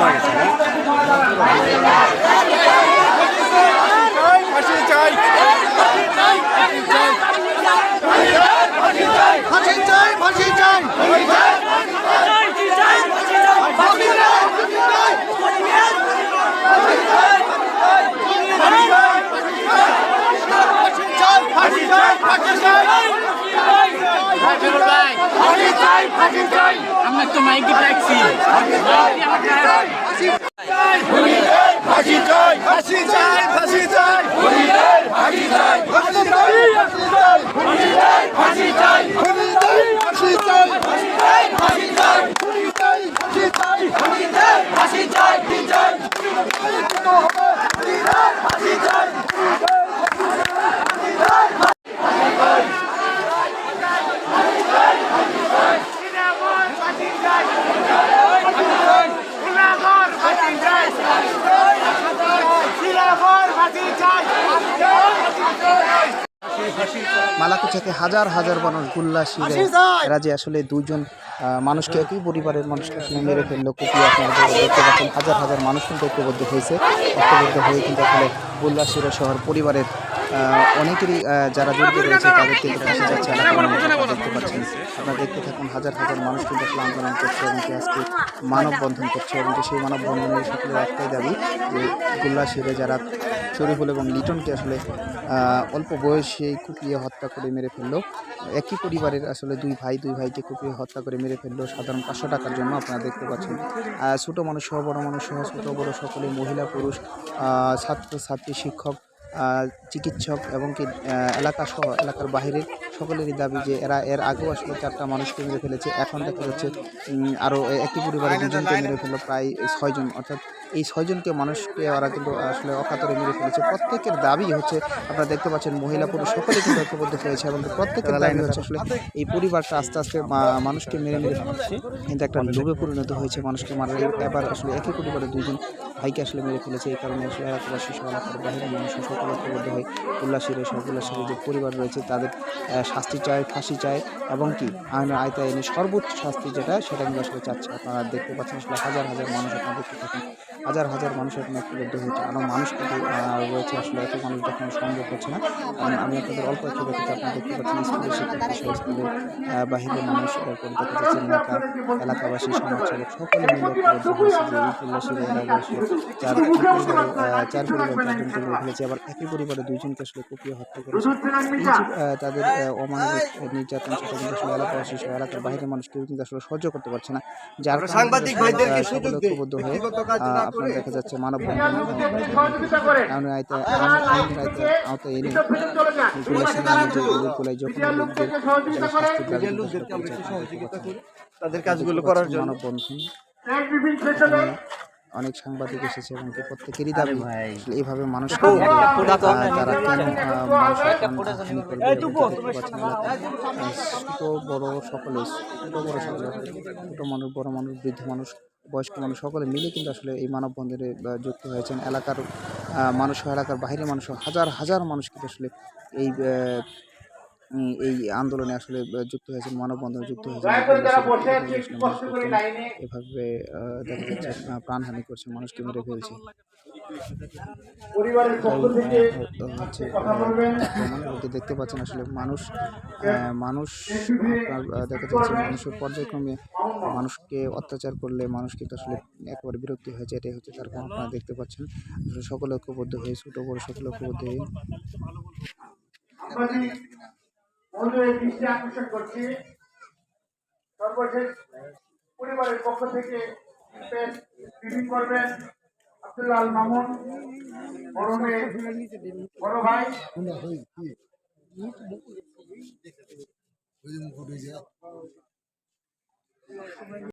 মারা গেছে Pakistan! Pakistan! Pakistan! Pakistan! Pakistan! আপনার তো মাইকে ট্যাক্সি মালাকুচাতে হাজার হাজার মানুষ গুল্লা শিরে এরা যে আসলে দুজন আহ, মানুষকে একই পরিবারের মানুষকে আসলে মেরে ফেলল। কুপিয়ে আপনারা দেখতে পাচ্ছেন হাজার হাজার মানুষ কিন্তু ঐক্যবদ্ধ হয়েছে। ঐক্যবদ্ধ হয়ে কিন্তু আসলে গুল্লা শিরে শহর পরিবারের অনেকেরই যারা জড়িত রয়েছে, তাদের কিন্তু ফাঁসি যাচ্ছে দেখতে পাচ্ছেন আপনারা দেখতে থাকুন, হাজার হাজার মানুষ কিন্তু আসলে আন্দোলন করছে এবং কি আজকে মানববন্ধন করছে, এবং সেই মানববন্ধনের সকলের একটাই দাবি যে গুল্লা শিরে যারা শরীফুল এবং লিটনকে আসলে অল্প বয়সেই কুপিয়ে হত্যা করে মেরে ফেলল। একই পরিবারের আসলে দুই ভাই, দুই ভাইকে কুপিয়ে হত্যা করে মেরে ফেলল সাধারণ পাঁচশো টাকার জন্য, আপনারা দেখতে পাচ্ছেন। ছোটো মানুষ সহ, বড় মানুষ সহ, ছোটো বড় সকলে মহিলা, পুরুষ ছাত্র, ছাত্রী, শিক্ষক চিকিৎসক এবং কি এলাকা সহ এলাকার বাইরের সকলেরই দাবি যে এরা এর আগেও আসলে চারটা মানুষকে মেরে ফেলেছে। এখন দেখা যাচ্ছে আরও একই পরিবারে দুজনকে মেরে ফেলল প্রায় ছয়জন অর্থাৎ এই ছয়জনকে মানুষকে ওরা কিন্তু আসলে অকাতরে মেরে ফেলেছে। প্রত্যেকের দাবি হচ্ছে আপনারা দেখতে পাচ্ছেন মহিলা পুরুষ সকলে কিন্তু ঐক্যবদ্ধ হয়েছে এবং প্রত্যেকের দাবি হচ্ছে আসলে এই পরিবারটা আস্তে আস্তে মানুষকে মেরে মেরে ফেলছে। কিন্তু একটা লোভে পরিণত হয়েছে মানুষকে মারার। এই ব্যাপার আসলে একই পরিবারের দুজন ভাইকে আসলে মেরে ফেলেছে, এই কারণে আসলে এলাকাবাসী সহ এলাকার বাইরের মানুষ সকল ঐক্যবদ্ধ হয়ে। উল্লাসীরে সব উল্লাসীরে যে পরিবার রয়েছে, তাদের শাস্তি চায়, ফাঁসি চায়, এবং কি আইনের আয়তায় এনে সর্বোচ্চ শাস্তি যেটা, সেটা কিন্তু আসলে চাচ্ছে। আপনারা দেখতে পাচ্ছেন আসলে হাজার হাজার মানুষ আপনারা দেখতে থাকেন, হাজার হাজার মানুষ এখন ঐক্যবদ্ধ হয়েছে। আরও মানুষ কিন্তু রয়েছে আসলে, এত মানুষ দেখানো সম্ভব হচ্ছে না। কারণ আমি আপনাদের অল্প একটু দেখতে আপনারা দেখতে পাচ্ছেন স্কুলের শিক্ষার্থী স্কুলের বাহিরের মানুষ এরপর দেখা যাচ্ছে এলাকা এলাকাবাসী, সমাজসেবক, সকলে মিলে ঐক্যবদ্ধ হয়েছে যে উল্লাসীর এলাকাবাসী চার পরিবার ফেলেছে আবার একই পরিবারে দুইজনকে আসলে কুপিয়ে হত্যা করে তাদের অমানবিক নির্যাতন সেটা কিন্তু আসলে এলাকা শিশু এলাকার বাইরের মানুষ কেউ কিন্তু আসলে সহ্য করতে পারছে না যার সাংবাদিক ভাইদেরকে হয়ে আপনারা দেখা যাচ্ছে মানব এনে তাদের কাজগুলো করার জন্য মানববন্ধন অনেক সাংবাদিক এসেছে এবং প্রত্যেকেরই দাবি এইভাবে মানুষকে তারা ছোট বড় সকলে ছোট বড় সকলে। ছোট মানুষ বড় মানুষ বৃদ্ধ মানুষ বয়স্ক মানুষ সকলে মিলে কিন্তু আসলে এই মানববন্ধনে যুক্ত হয়েছেন। এলাকার মানুষ এলাকার বাইরের মানুষ হাজার হাজার মানুষ কিন্তু আসলে এই এই আন্দোলনে আসলে যুক্ত হয়েছেন মানববন্ধনে যুক্ত হয়েছেন এভাবে দেখা যাচ্ছে প্রাণহানি করছে মানুষকে মেরে ফেলছে হচ্ছে দেখতে পাচ্ছেন আসলে মানুষ মানুষ আপনার দেখা যাচ্ছে মানুষের পর্যায়ক্রমে মানুষকে অত্যাচার করলে মানুষ কিন্তু আসলে একেবারে বিরক্তি হয়ে যায় এটাই হচ্ছে তার কারণ আপনারা দেখতে পাচ্ছেন। আসলে সকলে ঐক্যবদ্ধ হয়ে ছোটো বড়ো সকলে ঐক্যবদ্ধ হয়ে মন্দিরের দৃষ্টি আকর্ষণ করছি। সর্বশেষ পরিবারের পক্ষ থেকে টিভি করবেন আব্দুল্লাল মামুন বরমে বড় ভাই। ওই যে